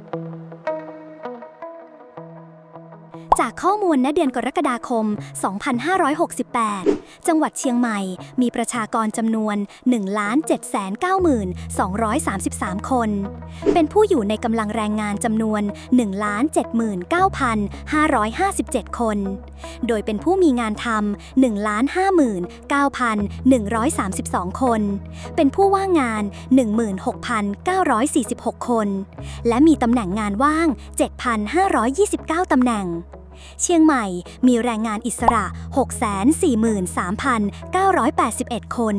Thank you. จากข้อมูลณเดือนกรกฎาคม 2568 จังหวัดเชียงใหม่มีประชากรจำนวน 1,792,233 คน เป็นผู้อยู่ในกำลังแรงงานจำนวน 1,79,557 คน โดยเป็นผู้มีงานทำ1,59,132 คน เป็นผู้ว่างงาน 16,946 คน และมีตำแหน่งงานว่าง 7,529 ตำแหน่ง เชียงใหม่มีแรงงานอิสระ 643,981 คน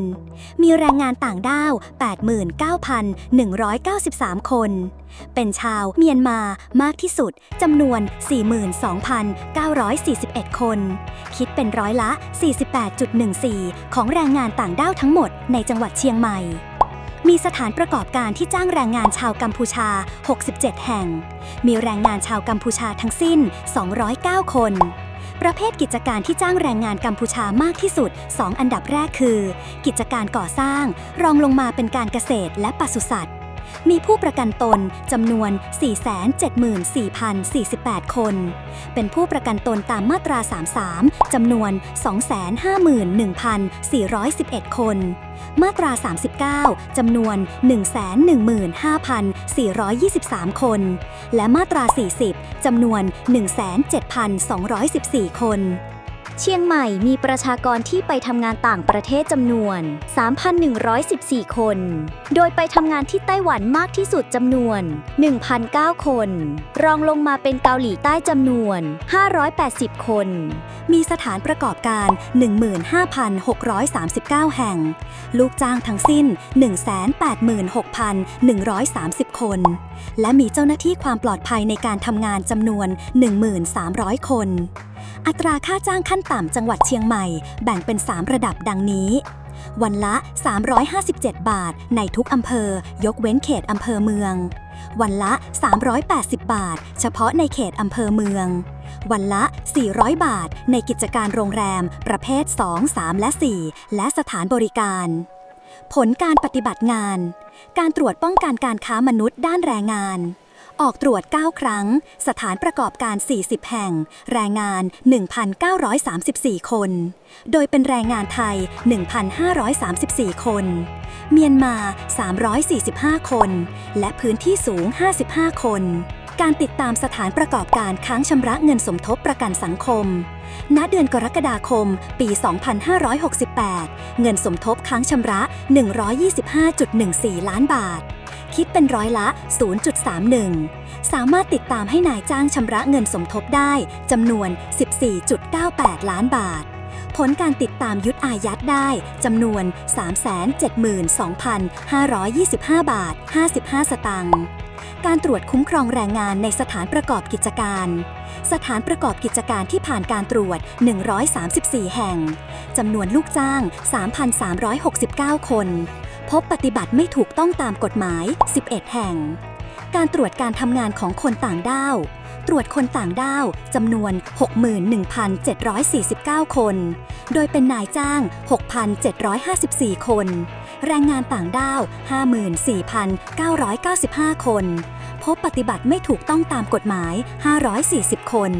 มีแรงงานต่างด้าว 89,193 คน เป็นชาวเมียนมามากที่สุดจำนวน 42,941 คน คิดเป็นร้อยละ 48.14 ของแรงงานต่างด้าวทั้งหมดในจังหวัดเชียงใหม่ มีสถานประกอบการที่จ้างแรงงานชาวกัมพูชา 67 แห่ง มีแรงงานชาวกัมพูชาทั้งสิ้น 209 คน ประเภทกิจการที่จ้างแรงงานกัมพูชามากที่สุด 2 อันดับแรกคือ กิจการก่อสร้าง รองลงมาเป็นการเกษตรและปศุสัตว์ มีผู้ประกันตนจำนวน 474,048 คน เป็นผู้ประกันตนตามมาตรา 33 จำนวน 251,411 คน มาตรา 39 จำนวน 115,423 คน และมาตรา 40 จำนวน 17,214 คน เชียงใหม่มีประชากรที่ไปทำงานต่างประเทศจำนวน 3,114 คน โดยไปทำงานที่ไต้หวันมากที่สุดจำนวน 1,009 คน รองลงมาเป็นเกาหลีใต้จำนวน 580 คน มีสถานประกอบการ 15,639 แห่ง ลูกจ้างทั้งสิ้น 186,130 คน และมีเจ้าหน้าที่ความปลอดภัยในการทำงานจำนวน 1,300 คน อัตราค่าจ้างขั้นต่ำจังหวัดเชียงใหม่ แบ่งเป็น 3 ระดับดังนี้ วันละ 357 บาท ในทุกอำเภอ ยกเว้นเขตอำเภอเมือง วันละ 380 บาท เฉพาะในเขตอำเภอเมือง วันละ 400 บาท ในกิจการโรงแรม ประเภท 2 3 และ 4 และสถานบริการ ผลการปฏิบัติงาน การตรวจป้องกันการค้ามนุษย์ด้านแรงงาน ออกตรวจ 9 ครั้ง สถานประกอบการ 40 แห่ง แรงงาน 1,934 คน โดยเป็นแรงงานไทย 1,534 คน เมียนมา 345 คน และพื้นที่สูง 55 คน การติดตามสถานประกอบการค้างชำระเงินสมทบประกันสังคม ณ เดือนกรกฎาคม ปี 2568 เงินสมทบค้างชำระ 125.14 ล้านบาท คิดเป็นร้อยละ 0.31 สามารถติดตามให้นายจ้างชำระเงินสมทบได้จำนวน 14.98 ล้านบาท ผลการติดตามยุดอายัดได้จำนวน 372,525 บาท 55 สตางค์การตรวจคุ้มครองแรงงานในสถานประกอบกิจการ สถานประกอบกิจการที่ผ่านการตรวจ 134 แห่ง จำนวนลูกจ้าง 3,369 คน พบปฏิบัติไม่ถูกต้องตามกฎหมาย 11 แห่ง การตรวจการทำงานของคนต่างด้าว ตรวจคนต่างด้าวจำนวน 61,749 คน โดยเป็นนายจ้าง 6,754 คน แรงงานต่างด้าว 54,995 คน พบปฏิบัติไม่ถูกต้องตามกฎหมาย 540 คน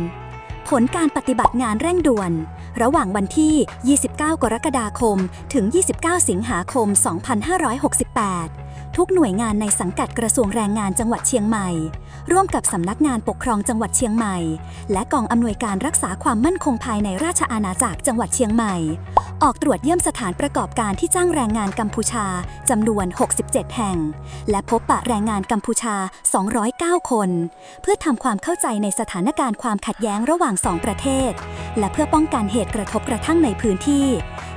ผลการปฏิบัติงานเร่งด่วน ระหว่างวันที่ 29 กรกฎาคม ถึง 29 สิงหาคม 2568 ทุกหน่วยงานในสังกัดกระทรวงแรงงานจังหวัดเชียงใหม่ ร่วมกับสำนักงานปกครองจังหวัดเชียงใหม่ และกองอำนวยการรักษาความมั่นคงภายในราชอาณาจักรจังหวัดเชียงใหม่ ออกตรวจเยี่ยมสถานประกอบการที่จ้างแรงงานกัมพูชาจำนวน 67 แห่ง และพบปะแรงงานกัมพูชา 209 คน เพื่อทำความเข้าใจในสถานการณ์ความขัดแย้งระหว่างสองประเทศ และเพื่อป้องกันเหตุกระทบกระทั่งในพื้นที่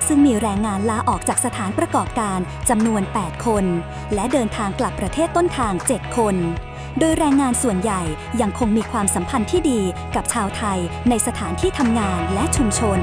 ซึ่งมีแรงงานลาออกจากสถานประกอบการจำนวน 8 คน และเดินทางกลับประเทศต้นทาง 7 คน โดยแรงงานส่วนใหญ่ยังคงมีความสัมพันธ์ที่ดีกับชาวไทยในสถานที่ทำงานและชุมชน